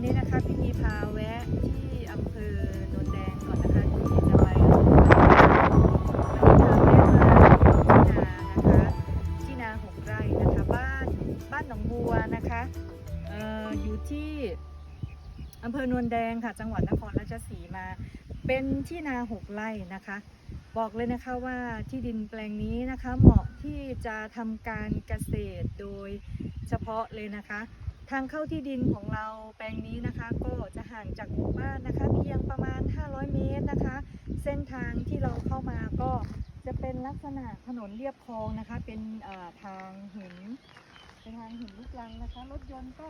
วันนี้นะคะพี่นีพาแวะที่อำเภอโนนแดงก่อนนะคะที่จะไปอาเราพาแวะมาที่นานะคะที่นาหกไร่นะคะบ้านบ้านหนองบัวนะคะเอ่ออยู่ที่อำเภอโนนแดงค่ะ จังหวัดนครราชสีมา เป็นที่นาหกไร่นะคะ บอกเลยนะคะว่าที่ดินแปลงนี้นะคะเหมาะที่จะทำการเกษตรโดยเฉพาะเลยนะคะ ทางเข้าที่ดินของเราแปลงนี้นะคะ ก็จะห่างจากหมู่บ้านนะคะ เพียงประมาณ 500 เมตรนะคะ เส้นทางที่เราเข้ามาก็จะเป็นลักษณะถนนเรียบคลองนะคะ เป็นทางหินเป็นทางหินลูกรังนะคะ รถยนต์ก็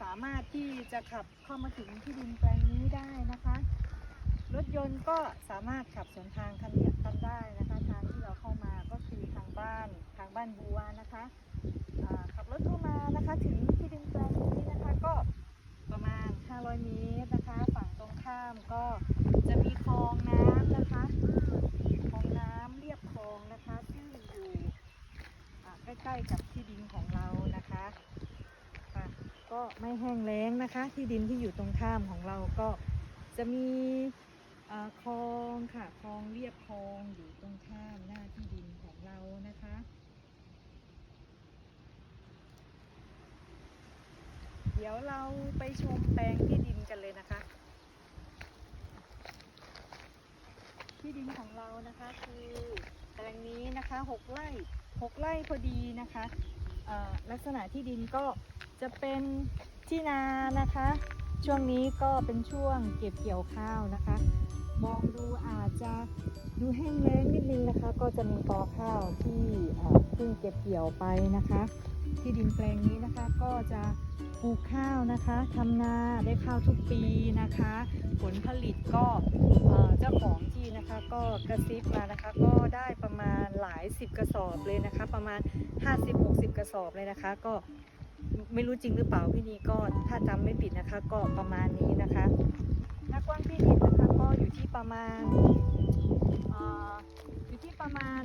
สามารถที่จะขับเข้ามาถึงที่ดินแปลงนี้ได้นะคะ รถยนต์ก็สามารถขับสวนทางคันนี้กันได้นะคะ ทางที่เราเข้ามาก็คือทางบ้านทางบ้านบัวนะคะ ถเข้ามานะคะ ถึงที่ดินแปลงนี้นะคะก็ประมาณ 500 เมตรนะคะ ฝั่งตรงข้ามก็จะมีคลองน้ำนะคะคลองน้ำเรียบคลองนะคะซึ่งอยู่ใกล้ๆกับที่ดินของเรานะคะค่ะก็ไม่แห้งแล้งนะคะ ที่ดินที่อยู่ตรงข้ามของเราก็จะมีคลองค่ะคลองเรียบคลองอยู่ตรงข้ามหน้าที่ดินของเรานะคะ เดี๋ยวเราไปชมแปลงที่ดินกันเลยนะคะ ที่ดินของเรานะคะคือแปลงนี้นะคะหกไร่หกไร่พอดีนะคะลักษณะที่ดินก็จะเป็นที่นานะคะ ช่วงนี้ก็เป็นช่วงเก็บเกี่ยวข้าวนะคะ มองดูอาจจะดูแห้งแล้งนิดนึงนะคะ ก็จะมีกอข้าวที่เพิ่งเก็บเกี่ยวไปนะคะ ที่ดินแปลงนี้นะคะก็จะ ปลูกข้าวนะคะทำนาได้ข้าวทุกปีนะคะ ผลผลิตก็เจ้าของที่นะคะก็กระซิบมานะคะ ก็ได้ประมาณหลายสิบกระสอบเลยนะคะ ประมาณ 50-60 กระสอบเลยนะคะ ก็ไม่รู้จริงหรือเปล่าพี่นีก็ถ้าจำไม่ผิดนะคะ ก็ประมาณนี้นะคะหน้ากว้างที่ดินนะคะก็อยู่ที่ประมาณอยู่ที่ประมาณ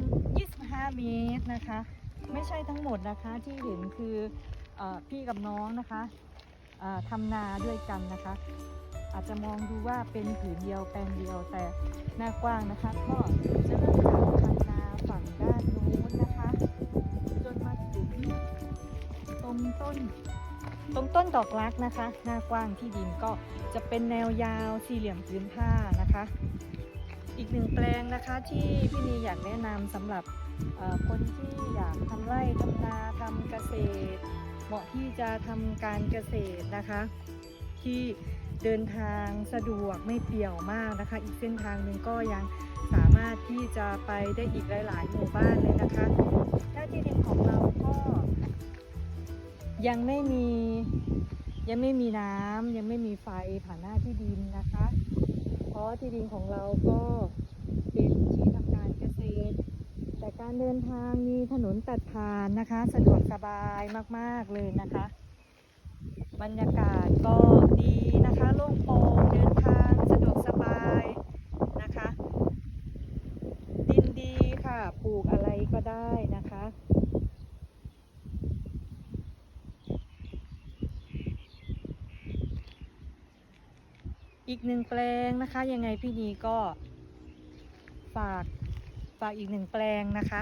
25 เมตรนะคะ ไม่ใช่ทั้งหมดนะคะที่เห็นคือ พี่กับน้องนะคะทำนาด้วยกันนะคะ อาจจะมองดูว่าเป็นผืนเดียวแปลงเดียวแต่หน้ากว้างนะคะ ก็จะเริ่มจากทำนาฝั่งด้านนู้นนะคะ จนมาถึงตรงต้น ตรงต้นดอกรักนะคะ หน้ากว้างที่ดินก็จะเป็นแนวยาวสี่เหลี่ยมพื้นผ้านะคะ อีกหนึ่งแปลงนะคะที่พี่นีอยากแนะนำสำหรับคนที่อยากทำไร่ทำนาทำเกษตร เหมาะที่จะทำการเกษตรนะคะ ที่เดินทางสะดวกไม่เปี่ยวมากนะคะ อีกเส้นทางหนึ่งก็ยังสามารถที่จะไปได้อีกหลาย ๆ หมู่บ้านเลยนะคะหน้าที่ดินของเราก็ยังไม่มียังไม่มีน้ำยังไม่มีไฟผ่านหน้าที่ดินนะคะ เพราะที่ดินของเราก็เป็นที่ทำการเกษตร แต่การเดินทางมีถนนตัดผ่านนะคะ สะดวกสบายมากๆเลยนะคะ บรรยากาศก็ดีนะคะโล่งโปร่งเดินทางสะดวกสบายนะคะ ดินดีค่ะปลูกอะไรก็ได้นะคะอีกหนึ่งแปลงนะคะ ยังไงพี่นีก็ฝาก ฝากอีกหนึ่งแปลงนะคะ